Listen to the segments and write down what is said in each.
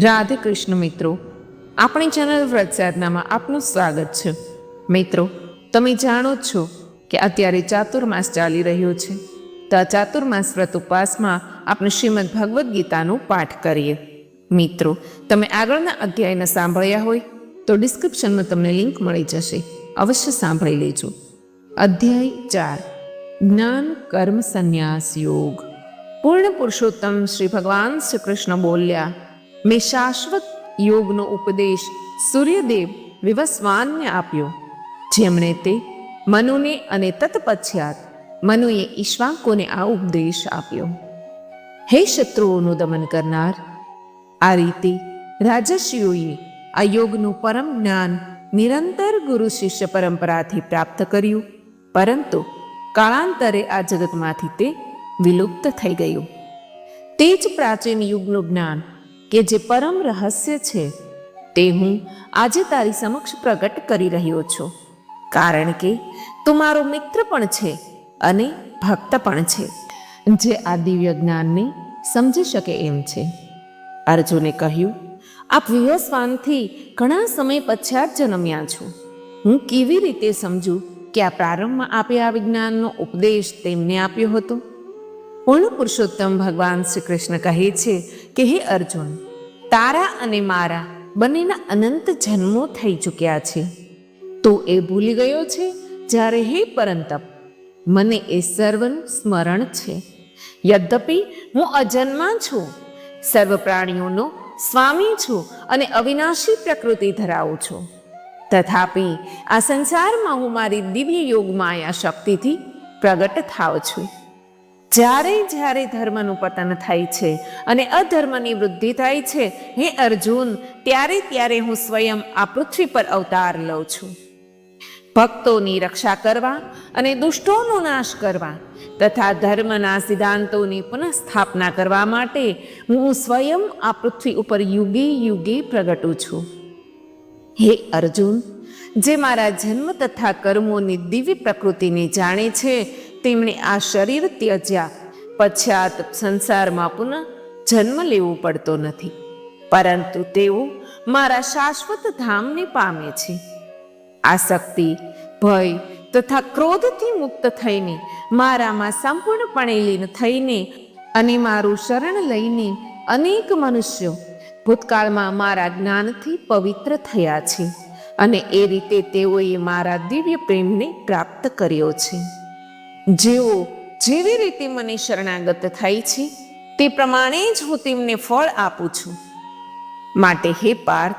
રાધે કૃષ્ણ મિત્રો, આપણી ચેનલ વ્રત સાધનામાં આપનું સ્વાગત છે. મિત્રો, તમે જાણો જ છો કે અત્યારે ચાતુર્માસ ચાલી રહ્યો છે. તો આ ચાતુર્માસ વ્રત ઉપવાસમાં આપણે શ્રીમદ ભગવદ્ ગીતાનું પાઠ કરીએ. મિત્રો, તમે આગળના અધ્યાયને સાંભળ્યા હોય તો ડિસ્ક્રિપ્શનમાં તમને લિંક મળી જશે. અવશ્ય સાંભળી લેજો. અધ્યાય ચાર, જ્ઞાન કર્મ સંન્યાસ યોગ. પૂર્ણ પુરુષોત્તમ શ્રી ભગવાન શ્રી કૃષ્ણ બોલ્યા મેં શાશ્વત યોગનો ઉપદેશ સૂર્યદેવ વિવસ્વાનને આપ્યો. જેમણે તે મનુને અને તત્પશ્ચાત મનુએ ઈશ્વાકોને આ ઉપદેશ આપ્યો. હે શત્રુઓનું દમન કરનાર, આ રીતે રાજશ્રીઓએ આ યોગનું પરમ જ્ઞાન નિરંતર ગુરુ શિષ્ય પરંપરાથી પ્રાપ્ત કર્યું, પરંતુ કાળાંતરે આ જગતમાંથી તે વિલુપ્ત થઈ ગયું. તે જ પ્રાચીન યુગનું જ્ઞાન કે જે પરમ રહસ્ય છે, તે હું આજે તારી સમક્ષ પ્રગટ કરી રહ્યો છું. કારણ કે તું મારો મિત્ર પણ છે અને ભક્ત પણ છે, જે આ દિવ્ય જ્ઞાનને સમજી શકે એમ છે. અર્જુને કહ્યું, આપ વિવસ્વાનથી ઘણા સમય પશ્ચાત જન્મ્યા છો. હું કેવી રીતે સમજું કે આ પ્રારંભમાં આપે આ વિજ્ઞાનનો ઉપદેશ તેમને આપ્યો હતો? પૂર્ણ પુરુષોત્તમ ભગવાન શ્રી કૃષ્ણ કહે છે કે હે અર્જુન, તારા અને મારા બંનેના અનંત જન્મો થઈ ચૂક્યા છે. તો એ ભૂલી ગયો છે જ્યારે હે પરંતપ મને એ સર્વનું સ્મરણ છે. યદ્યપિ હું અજન્મા છું, સર્વ પ્રાણીઓનો સ્વામી છું અને અવિનાશી પ્રકૃતિ ધરાવું છું. તથાપિ આ સંસારમાં હું મારી દિવ્ય યોગ માયા શક્તિથી પ્રગટ થાવ છું. જ્યારે જ્યારે ધર્મનું પતન થાય છે અને અધર્મની વૃદ્ધિ થાય છે, હે અર્જુન, ત્યારે ત્યારે હું સ્વયં આ પૃથ્વી પર અવતાર લઉં છું. ભક્તોની રક્ષા કરવા અને દુષ્ટોનો નાશ કરવા તથા ધર્મના સિદ્ધાંતોની પુનઃસ્થાપના કરવા માટે હું સ્વયં આ પૃથ્વી ઉપર યુગે યુગે પ્રગટું છું. હે અર્જુન, જે મારા જન્મ તથા કર્મોની દિવ્ય પ્રકૃતિને જાણે છે તેમણે આ શરીર ત્યજ્યા. પશ્ચાત સંસારમાં પુનઃ જન્મ લેવો પડતો નથી. પરંતુ તેઓ મારા શાશ્વત ધામને પામે છે. આસક્તિ ભય તથા ક્રોધથી મુક્ત થઈને મારામાં સંપૂર્ણપણે લીન થઈને અને મારું શરણ લઈને અનેક મનુષ્યો ભૂતકાળમાં મારા જ્ઞાનથી પવિત્ર થયા છે અને એ રીતે તેઓએ મારા દિવ્ય પ્રેમને પ્રાપ્ત કર્યો છે. જેઓ જેવી રીતે મને શરણાગત થાય છે, તે પ્રમાણે જ હું તેમને ફળ આપું છું. માટે હે પાર્થ,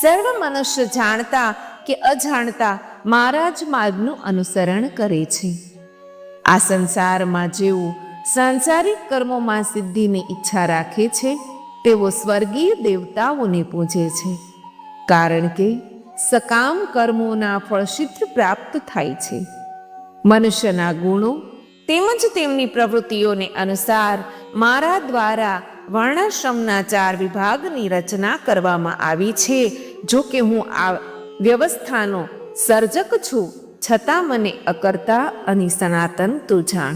સર્વ મનુષ્ય જાણતા કે અજાણતા મારા જ માર્ગનું અનુસરણ કરે છે. આ સંસારમાં જેઓ સાંસારિક કર્મોમાં સિદ્ધિની ઈચ્છા રાખે છે, તેઓ સ્વર્ગીય દેવતાઓને પૂજે છે. કારણ કે સકામ કર્મોના ફળ પ્રાપ્ત થાય છે. મનુષ્યના ગુણો તેમજ તેમની પ્રવૃત્તિઓને અનુસાર મારા દ્વારા વર્ણાશ્રમના ચાર વિભાગની રચના કરવામાં આવી છે. જો કે હું આ વ્યવસ્થાનો સર્જક છું, છતાં મને અકર્તા અને સનાતન તું જાણ.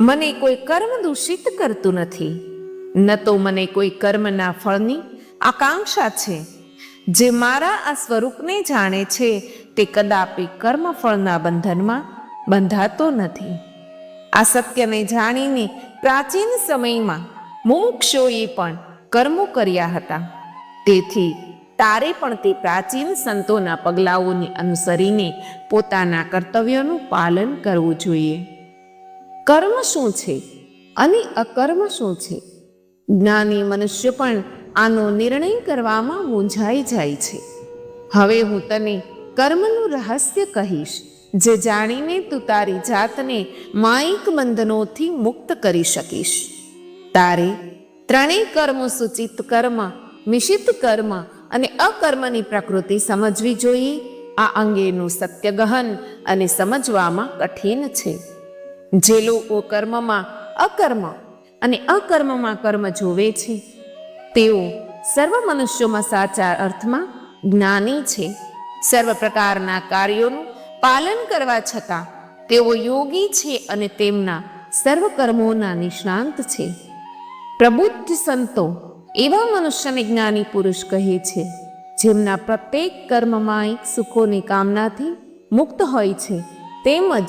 મને કોઈ કર્મ દૂષિત કરતું નથી. ન તો મને કોઈ કર્મના ફળની આકાંક્ષા છે. જે મારા આ સ્વરૂપને જાણે છે, તે કદાપી કર્મફળના બંધનમાં બંધાતો નથી. આ સત્યને જાણીને પ્રાચીન સમયમાં મુમુક્ષોએ પણ કર્મો કર્યા હતા. તેથી તારે પણ તે પ્રાચીન સંતોના પગલાઓને અનુસરીને પોતાના કર્તવ્યોનું પાલન કરવું જોઈએ. કર્મ શું છે અને અકર્મ શું છે? જ્ઞાની મનુષ્ય પણ આનો નિર્ણય કરવામાં મૂંઝાઈ જાય છે. હવે હું તને કર્મનું રહસ્ય કહીશ. જે જાણીને તું તારી જાતને માયિક બંધનોથી મુક્ત કરી શકીશ. તારે ત્રણેય કર્મો સૂચિત કર્મ, મિશિત કર્મ અને અકર્મની પ્રકૃતિ સમજવી જોઈએ. આ અંગેનું સત્ય ગહન અને સમજવામાં કઠિન છે. જે લોકો કર્મમાં અકર્મ અને અકર્મમાં કર્મ જોવે છે, તેઓ સર્વ મનુષ્યોમાં સાચા અર્થમાં જ્ઞાની છે. સર્વ પ્રકારના કાર્યોનું પાલન કરવા છતાં તેઓ યોગી છે અને તેમના સર્વ કર્મોના નિષ્ણાંત છે. પ્રબુદ્ધ સંતો એવા મનુષ્યને જ્ઞાની પુરુષ કહે છે, જેમના પ્રત્યેક કર્મમાં સુખોની કામનાથી મુક્ત હોય છે. તેમજ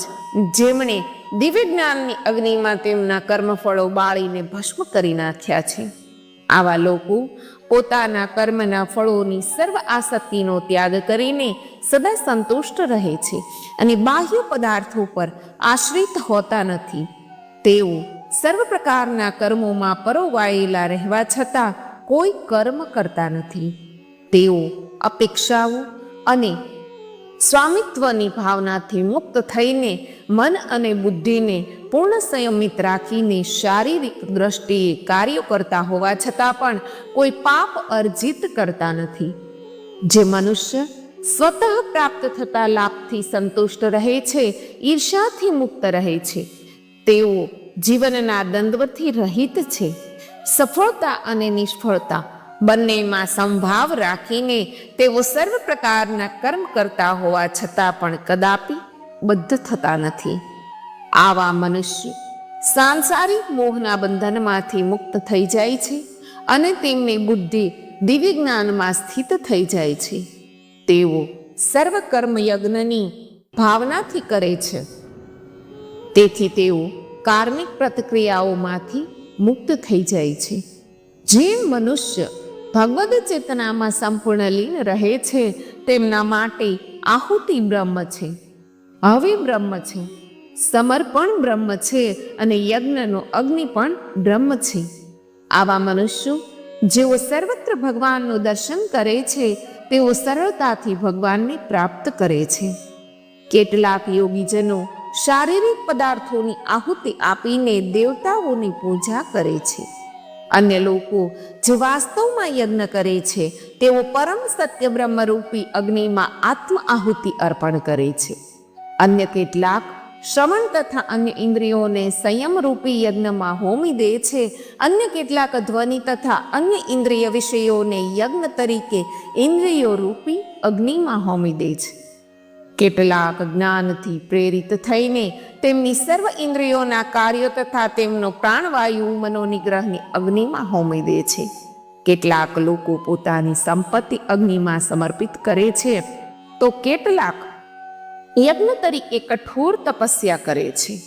જેમણે દિવ્ય જ્ઞાનની અગ્નિમાં તેમના કર્મફળો બાળીને ભસ્મ કરી નાખ્યા છે. આવા લોકો પોતાના કર્મના ફળોની સર્વ આસક્તિનો ત્યાગ કરીને સદા સંતુષ્ટ રહે છે અને બાહ્ય પદાર્થો પર આશ્રિત હોતા નથી. તેઓ સર્વ પ્રકારના કર્મોમાં પરોવાયેલા રહેવા છતાં કોઈ કર્મ કરતા નથી. તેઓ અપેક્ષાઓ અને સ્વામિત્વની ભાવનાથી મુક્ત થઈને મન અને બુદ્ધિને પૂર્ણ સંયમિત રાખીને શારીરિક દ્રષ્ટિએ કાર્યો કરતા હોવા છતાં પણ કોઈ પાપ અર્જિત કરતા નથી. જે મનુષ્ય સ્વતઃ પ્રાપ્ત થતા લાભથી સંતુષ્ટ રહે છે ઈર્ષાથી મુક્ત રહે છે. તેઓ જીવનના દ્વંદ્વથી રહિત છે. સફળતા અને નિષ્ફળતા બંનેમાં સંભાવ રાખીને તેઓ સર્વ પ્રકારના કર્મ કરતા હોવા છતાં પણ કદાપી બદ્ધ થતા નથી. આવા મનુષ્ય સાંસારિક મોહના બંધનમાંથી મુક્ત થઈ જાય છે અને તેમની બુદ્ધિ દિવ્ય જ્ઞાનમાં સ્થિત થઈ જાય છે. તેઓ સર્વ કર્મ યજ્ઞની ભાવનાથી કરે છે. તેથી તેઓ કાર્મિક પ્રતિક્રિયાઓમાંથી મુક્ત થઈ જાય છે. જે મનુષ્ય ભગવદ ચેતનામાં સંપૂર્ણ લીન રહે છે, તેમના માટે આહુતિ બ્રહ્મ છે. હવે બ્રહ્મ છે. સમર્પણ બ્રહ્મ છે અને યજ્ઞનો અગ્નિ પણ બ્રહ્મ છે. આવા મનુષ્યો, જેઓ સર્વત્ર ભગવાનનું દર્શન કરે છે, તેઓ સરળતાથી ભગવાનને પ્રાપ્ત કરે છે. કેટલાક યોગીજનો શારીરિક પદાર્થોની આહુતિ આપીને દેવતાઓની પૂજા કરે છે. અન્ય લોકો જે વાસ્તવમાં યજ્ઞ કરે છે, તેઓ પરમ સત્ય બ્રહ્મરૂપી અગ્નિમાં આત્મ આહુતિ અર્પણ કરે છે. અન્ય કેટલાક શ્રવણ તથા અન્ય ઇન્દ્રિયોને સંયમરૂપી યજ્ઞમાં હોમી દે છે. અન્ય કેટલાક ધ્વનિ તથા અન્ય ઇન્દ્રિય વિષયોને યજ્ઞ તરીકે ઇન્દ્રિયો રૂપી અગ્નિમાં હોમી દે છે. કેટલાક જ્ઞાનથી પ્રેરિત થઈને તેમની સર્વ ઇન્દ્રિયોના કાર્યો તથા તેમનો પ્રાણવાયુ મનોનિગ્રહની અગ્નિમાં હોમી દે છે. કેટલાક લોકો પોતાની સંપત્તિ અગ્નિમાં સમર્પિત કરે છે. તો કેટલાક યજ્ઞ તરીકે કઠોર તપસ્યા કરે છે.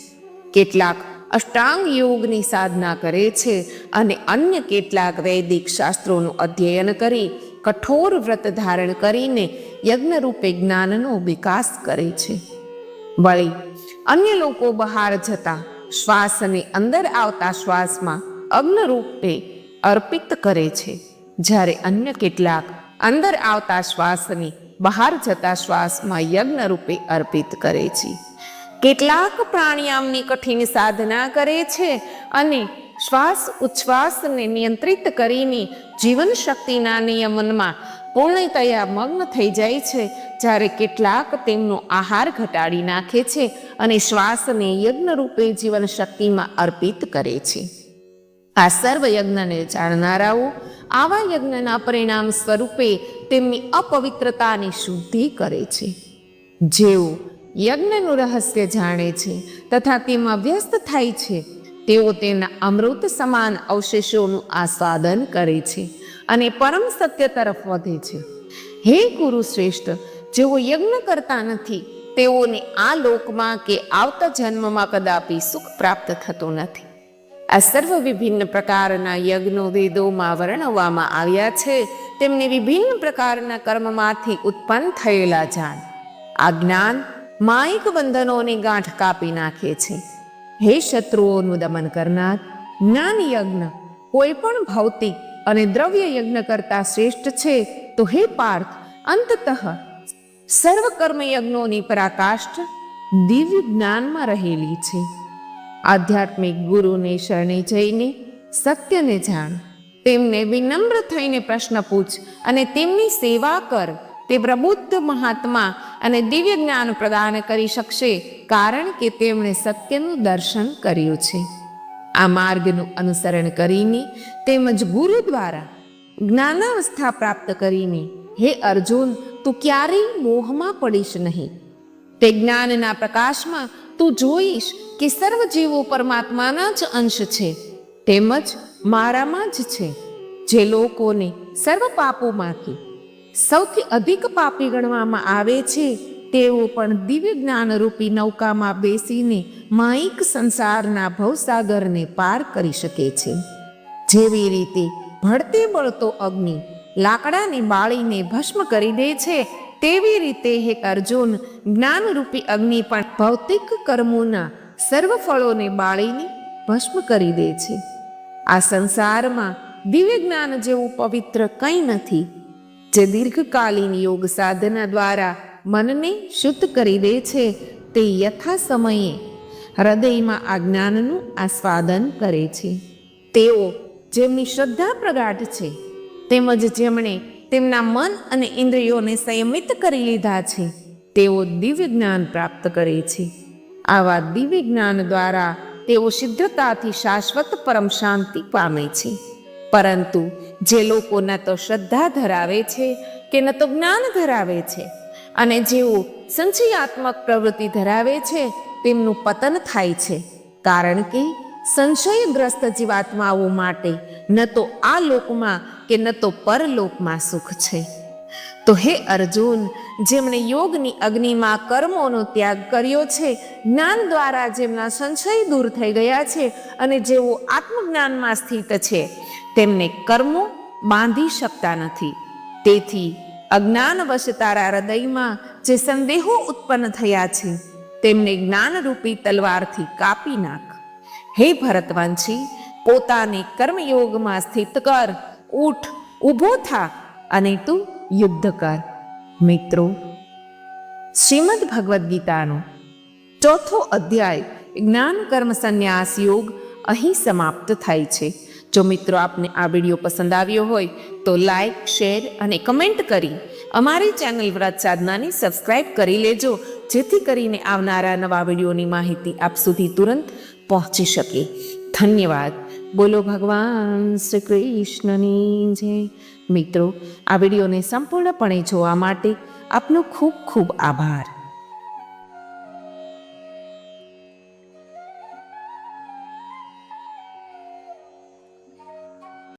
કેટલાક અષ્ટાંગ યોગની સાધના કરે છે અને અન્ય કેટલાક વૈદિક શાસ્ત્રોનું અધ્યયન કરી કઠોર વ્રત ધારણ કરીને યજ્ઞરૂપે જ્ઞાનનો વિકાસ કરે છે. વળી, અન્ય લોકો બહાર જતા શ્વાસને અંદર આવતા શ્વાસમાં અગ્નરૂપે અર્પિત કરે છે. જ્યારે અન્ય કેટલાક અંદર આવતા શ્વાસને બહાર જતા શ્વાસમાં યજ્ઞ રૂપે અર્પિત કરે છે. કેટલાક પ્રાણાયામની કઠિન સાધના કરે છે અને શ્વાસ ઉચ્છ્વાસને નિયંત્રિત કરીને જીવન શક્તિના નિયમનમાં પૂર્ણતયા મગ્ન થઈ જાય છે, જ્યારે કેટલાક તેમનો આહાર ઘટાડી નાખે છે અને શ્વાસને યજ્ઞરૂપે જીવન શક્તિમાં અર્પિત કરે છે. આ સર્વ યજ્ઞને જાણનારાઓ, આવા યજ્ઞના પરિણામ સ્વરૂપે તેમની અપવિત્રતાની શુદ્ધિ કરે છે. જેઓ યજ્ઞનું રહસ્ય જાણે છે તથા તેમાં વ્યસ્ત થાય છે, તેઓ તેના અમૃત સમાન અવશેષોનું આસ્વાદન કરે છે. અને પરમ સત્ય તરફ વધે છે. હે ગુરુ શ્રેષ્ઠ, જેઓ યજ્ઞ કરતા નથી, તેઓને આ લોકમાં કે આવતા જન્મમાં કદાપી સુખ પ્રાપ્ત થતું નથી. આ સર્વ વિભિન્ન પ્રકારના યજ્ઞો વેદોમાં વર્ણવવામાં આવ્યા છે. તેમને વિભિન્ન પ્રકારના કર્મમાંથી ઉત્પન્ન થયેલા જાણ આ જ્ઞાન માયિક બંધનોની ગાંઠ કાપી નાખે છે. હે શત્રુઓનું દમન કરનાર જ્ઞાન યજ્ઞ કોઈ પણ ભૌતિક અને દ્રવ્ય યજ્ઞ કરતા શ્રેષ્ઠ છે, તો હે પાર્થ, અંતતઃ સર્વ યજ્ઞોની પરાકાષ્ઠ દિવ્ય જ્ઞાનમાં રહેલી છે. આધ્યાત્મિક ગુરુને શરણે જઈને સત્યને જાણ, તેમને વિનમ્ર થઈને પ્રશ્ન પૂછ અને તેમની સેવા કર. તે પ્રબુદ્ધ મહાત્મા અને દિવ્ય જ્ઞાન પ્રદાન કરી શકશે, કારણ કે તેમણે સત્યનું દર્શન કર્યું છે. આ માર્ગનું અનુસરણ કરીને તેમજ ગુરુ દ્વારા જ્ઞાનાવસ્થા પ્રાપ્ત કરીને, હે અર્જુન, તું ક્યારેય મોહમાં પડીશ નહીં. તે જ્ઞાનના પ્રકાશમાં તું જોઈશ કે સર્વ જીવો પરમાત્માના જ અંશ છે, તેમજ મારામાં જ છે, જે લોકોને સર્વ પાપોમાંથી સૌથી અધિક પાપી ગણવામાં આવે છે, તેઓ પણ દિવ્ય જ્ઞાનરૂપી નૌકામાં બેસીને માઇક સંસારના ભવસાગરને પાર કરી શકે છે. જેવી રીતે ભળતે બળતો અગ્નિ લાકડાને બાળીને ભસ્મ કરી દે છે, તેવી રીતે હે અર્જુન, જ્ઞાનરૂપી અગ્નિ પણ ભૌતિક કર્મોના સર્વ ફળોને બાળીને ભસ્મ કરી દે છે. આ સંસારમાં દિવ્ય જ્ઞાન જેવું પવિત્ર કંઈ નથી, જે દીર્ઘકાલીન યોગ સાધના દ્વારા મનને શુદ્ધ કરી દે છે, તે યથા સમયે હૃદયમાં આ જ્ઞાનનું આસ્વાદન કરે છે. તેઓ જેમની શ્રદ્ધા પ્રગાઢ છે, તેમજ જેમણે તેમના મન અને ઇન્દ્રિયોને સંયમિત કરી લીધા છે, તેઓ દિવ્ય જ્ઞાન પ્રાપ્ત કરે છે. આવા દિવ્ય જ્ઞાન દ્વારા તેઓ સિદ્ધતાથી શાશ્વત પરમ શાંતિ પામે છે. પરંતુ જે લોકો ન તો શ્રદ્ધા ધરાવે છે કે ન તો જ્ઞાન ધરાવે છે, અને જેઓ સંચયાત્મક પ્રવૃત્તિ ધરાવે છે તેમનું પતન થાય છે, કારણ કે સંશયગ્રસ્ત જીવાત્માઓ માટે ન તો આ લોકમાં કે ન તો પરલોકમાં સુખ છે. તો હે અર્જુન, જેમણે યોગની અગ્નિમાં કર્મોનો ત્યાગ કર્યો છે, જ્ઞાન દ્વારા જેમના સંશય દૂર થઈ ગયા છે અને જેઓ આત્મજ્ઞાનમાં સ્થિત છે, તેમને કર્મો બાંધી શકતા નથી. તેથી અજ્ઞાનવશ તારા હૃદયમાં જે સંદેહો ઉત્પન્ન થયા છે તેમને જ્ઞાનરૂપી તલવારથી કાપી નાખ. હે ભરતવંશી, પોતાને કર્મયોગમાં સ્થિત કર, ઉઠ, ઊભો થા અને તું યુદ્ધ કર. મિત્રો, શ્રીમદ ભગવદ્ ગીતાનો ચોથો અધ્યાય, જ્ઞાન કર્મ સંન્યાસ યોગ અહીં સમાપ્ત થાય છે. જો મિત્રો આપને આ વીડિયો પસંદ આવ્યો હોય, તો લાઈક, શેર અને કમેન્ટ કરી અમારી ચેનલ વ્રત સાધનાની સબસ્ક્રાઇબ કરી લેજો, જેથી કરીને આવનારા નવા વિડીયોની માહિતી આપ સુધી તુરંત પહોંચી શકે. ધન્યવાદ. બોલો ભગવાન, શ્રી કૃષ્ણની જય. મિત્રો, આ વિડીયોને સંપૂર્ણપણે જોવા માટે આપનો ખૂબ ખૂબ આભાર.